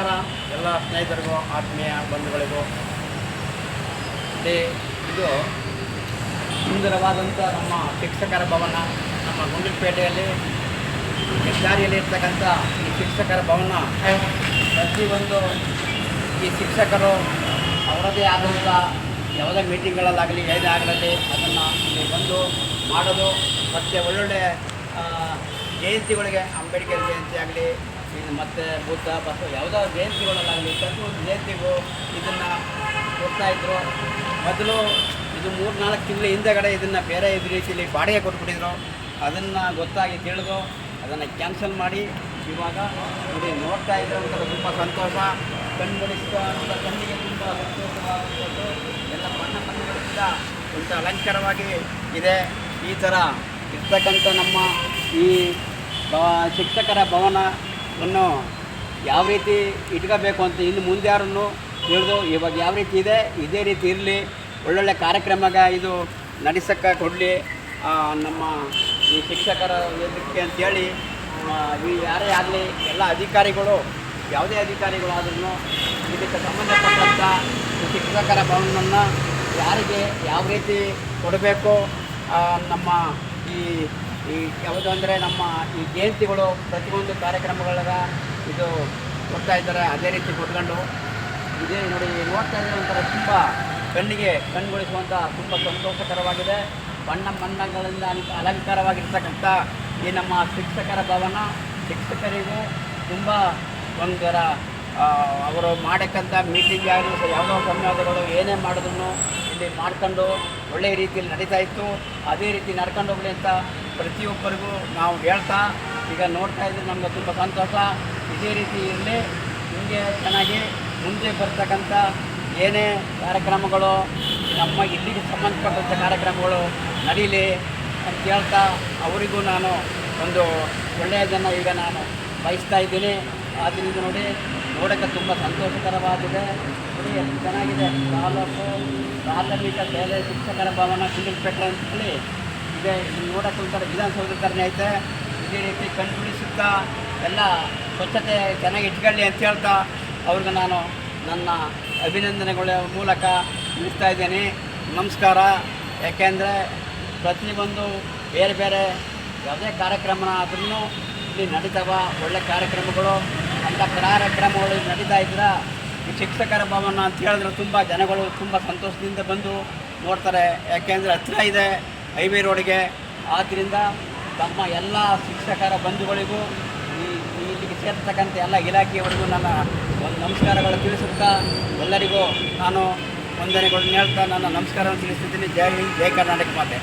ನಮಸ್ಕಾರ ಎಲ್ಲ ಸ್ನೇಹಿತರಿಗೂ, ಆತ್ಮೀಯ ಬಂಧುಗಳಿಗೂ, ಇಲ್ಲಿ ಇದು ಸುಂದರವಾದಂಥ ನಮ್ಮ ಶಿಕ್ಷಕರ ಭವನ, ನಮ್ಮ ಗುಂಡ್ಲುಪೇಟೆಯಲ್ಲಿ ಹೆದ್ದಾರಿಯಲ್ಲಿ ಇರ್ತಕ್ಕಂಥ ಈ ಶಿಕ್ಷಕರ ಭವನ. ಪ್ರತಿಯೊಂದು ಈ ಶಿಕ್ಷಕರು ಅವರದೇ ಆದಂಥ ಯಾವುದೇ ಮೀಟಿಂಗ್ಗಳಲ್ಲಾಗಲಿ, ಏನೇ ಆಗಲಿ, ಅದನ್ನು ಇಲ್ಲಿ ಬಂದು ಮಾಡೋದು ಮತ್ತು ಒಳ್ಳೊಳ್ಳೆ ಜಯಂತಿಗಳಿಗೆ ಅಂಬೇಡ್ಕರ್ ಜಯಂತಿ ಆಗಲಿ ಇನ್ನು ಮತ್ತು ಬುದ್ಧ, ಬಸವ, ಯಾವುದೋ ಜಯಂತಿಗಳಲ್ಲಾಗಲಿ ಪ್ರತಿಯೊಂದು ಜಯಂತಿಗೂ ಇದನ್ನು ಕೊಡ್ತಾಯಿದ್ರು ಮೊದಲು ಇದು ಮೂರು ನಾಲ್ಕು ತಿಂಗಳ ಹಿಂದೆಗಡೆ ಇದನ್ನು ಬೇರೆ ಇದು ರೀತಿಯಲ್ಲಿ ಬಾಡಿಗೆ ಕೊಟ್ಬಿಟ್ಟಿದ್ರು. ಅದನ್ನು ಗೊತ್ತಾಗಿ ತಿಳಿದು ಅದನ್ನು ಕ್ಯಾನ್ಸಲ್ ಮಾಡಿ ಇವಾಗ ನೋಡಿ ನೋಡ್ತಾ ಇದ್ರೆ ಒಂಥರ ತುಂಬ ಸಂತೋಷ. ಅಂತ ಕಣ್ಣಿಗೆ ತುಂಬ ಸಂತೋಷವಾಗುತ್ತದೆ ಎಲ್ಲ ಬಣ್ಣ ಬಣ್ಣಗಳಿಂದ ಒಂದು ಅಲಂಕಾರವಾಗಿ ಇದೆ. ಈ ಥರ ಇರ್ತಕ್ಕಂಥ ನಮ್ಮ ಈ ಶಿಕ್ಷಕರ ಶಿಕ್ಷಕರ ಭವನವನ್ನು ಯಾವ ರೀತಿ ಇಟ್ಕೋಬೇಕು ಅಂತ ಇನ್ನು ಮುಂದೆ ಯಾರನ್ನು ತಿಳಿದು ಇವಾಗ ಯಾವ ರೀತಿ ಇದೆ, ಇದೇ ರೀತಿ ಇರಲಿ, ಒಳ್ಳೊಳ್ಳೆ ಕಾರ್ಯಕ್ರಮಗ ಇದು ನಡೆಸಕ್ಕೆ ಕೊಡಲಿ ನಮ್ಮ ಈ ಶಿಕ್ಷಕರ ವೇದಿಕೆ ಅಂತೇಳಿ ಈ ಯಾರೇ ಆಗಲಿ ಎಲ್ಲ ಅಧಿಕಾರಿಗಳು, ಯಾವುದೇ ಅಧಿಕಾರಿಗಳಾದ್ರೂ ಇದಕ್ಕೆ ಸಂಬಂಧಪಟ್ಟಂಥ ಶಿಕ್ಷಕರ ಭವನವನ್ನು ಯಾರಿಗೆ ಯಾವ ರೀತಿ ಕೊಡಬೇಕು ನಮ್ಮ ಈ ಈ ಯಾವುದು ಅಂದರೆ ನಮ್ಮ ಈ ಜಯಂತಿಗಳು ಪ್ರತಿಯೊಂದು ಕಾರ್ಯಕ್ರಮಗಳ ಇದು ಕೊಡ್ತಾ ಇದ್ದಾರೆ. ಅದೇ ರೀತಿ ಕೊಟ್ಕೊಂಡು ಇದೇ ನೋಡಿ, ನೋಡ್ತಾ ಇದ್ದರೆ ಒಂಥರ ತುಂಬ ಕಣ್ಣಿಗೆ ಕಣ್ಗೊಳಿಸುವಂಥ ತುಂಬ ಸಂತೋಷಕರವಾಗಿದೆ. ಬಣ್ಣ ಬಣ್ಣಗಳಿಂದ ಅಲ- ಅಲಂಕಾರವಾಗಿರ್ತಕ್ಕಂಥ ಈ ನಮ್ಮ ಶಿಕ್ಷಕರ ಭವನ ಶಿಕ್ಷಕರಿಗೂ ತುಂಬ ಒಂಥರ ಅವರು ಮಾಡಕ್ಕಂಥ ಮೀಟಿಂಗ್ ಆಗಲಿ ಯಾವುದೋ ಸಂವಾದಗಳು ಏನೇ ಮಾಡಿದ್ರು ಇಲ್ಲಿ ಮಾಡ್ಕೊಂಡು ಒಳ್ಳೆಯ ರೀತಿಯಲ್ಲಿ ನಡೀತಾ ಇತ್ತು. ಅದೇ ರೀತಿ ನಡ್ಕೊಂಡು ಹೋಗಲಿ ಅಂತ ಪ್ರತಿಯೊಬ್ಬರಿಗೂ ನಾವು ಹೇಳ್ತಾ, ಈಗ ನೋಡ್ತಾ ಇದ್ರೆ ನಮ್ಗೆ ತುಂಬ ಸಂತೋಷ. ಇದೇ ರೀತಿ ಇರಲಿ, ಹಿಂಗೆ ಚೆನ್ನಾಗಿ ಮುಂದೆ ಬರ್ತಕ್ಕಂಥ ಏನೇ ಕಾರ್ಯಕ್ರಮಗಳು, ನಮ್ಮ ಇಲ್ಲಿಗೆ ಸಂಬಂಧಪಟ್ಟಂಥ ಕಾರ್ಯಕ್ರಮಗಳು ನಡೀಲಿ ಅಂತ ಹೇಳ್ತಾ ಅವರಿಗೂ ನಾನು ಒಂದು ಒಳ್ಳೆಯದನ್ನು ಈಗ ನಾನು ಬಯಸ್ತಾ ಇದ್ದೀನಿ. ಆದ್ದರಿಂದ ನೋಡಿ ನೋಡೋಕ್ಕೆ ತುಂಬ ಸಂತೋಷಕರವಾಗಿದೆ. ಚೆನ್ನಾಗಿದೆ. ತಾಲೂಕು ಪ್ರಾಥಮಿಕ ಬೇರೆ ಶಿಕ್ಷಕರ ಭವನ ಕುಂಡಲ್ಪೇಟೆ ಅಂತ ಹೇಳಿ ಇದೆ. ನೋಡೋಕ್ಕೆ ಒಂಥರ ವಿಧಾನಸೌಧ ಥರನೇ ಐತೆ. ಇದೇ ರೀತಿ ಕಣ್ಬಿಡಿಸುತ್ತಾ ಎಲ್ಲ ಸ್ವಚ್ಛತೆ ಚೆನ್ನಾಗಿ ಇಟ್ಕೊಳ್ಳಿ ಅಂತ ಹೇಳ್ತಾ ಅವ್ರಿಗೆ ನಾನು ನನ್ನ ಅಭಿನಂದನೆಗಳ ಮೂಲಕ ತಿಳಿಸ್ತಾ ಇದ್ದೀನಿ. ನಮಸ್ಕಾರ. ಯಾಕೆಂದರೆ ಪ್ರತಿಯೊಂದು ಬೇರೆ ಬೇರೆ ಯಾವುದೇ ಕಾರ್ಯಕ್ರಮ ಆದ್ರೂ ಇಲ್ಲಿ ನಡೀತಾವ. ಒಳ್ಳೆ ಕಾರ್ಯಕ್ರಮಗಳು. ಅಂಥ ಕಾರ್ಯಕ್ರಮಗಳು ಕ್ರಮಗಳು ನಡೀತಾ ಇದ್ರ ಶಿಕ್ಷಕರ ಭವನ ಅಂತ ಹೇಳಿದ್ರೆ ತುಂಬ ಜನಗಳು ತುಂಬ ಸಂತೋಷದಿಂದ ಬಂದು ನೋಡ್ತಾರೆ. ಯಾಕೆಂದರೆ ಹತ್ತಿರ ಇದೆ ಹೈವೇ ರೋಡ್ಗೆ. ಆದ್ದರಿಂದ ತಮ್ಮ ಎಲ್ಲ ಶಿಕ್ಷಕರ ಬಂಧುಗಳಿಗೂ ಇಲ್ಲಿಗೆ ಸೇರ್ತಕ್ಕಂಥ ಎಲ್ಲ ಇಲಾಖೆಯವರಿಗೂ ನನ್ನ ಒಂದು ನಮಸ್ಕಾರಗಳು ತಿಳಿಸುತ್ತಾ ಎಲ್ಲರಿಗೂ ನಾನು ವಂದನೆಗಳನ್ನ ಹೇಳ್ತಾ ನನ್ನ ನಮಸ್ಕಾರವನ್ನು ತಿಳಿಸ್ತಿದ್ದೀನಿ. ಜೈ ಹಿಂದ್, ಜೈ ಕರ್ನಾಟಕ ಮಾತೆ.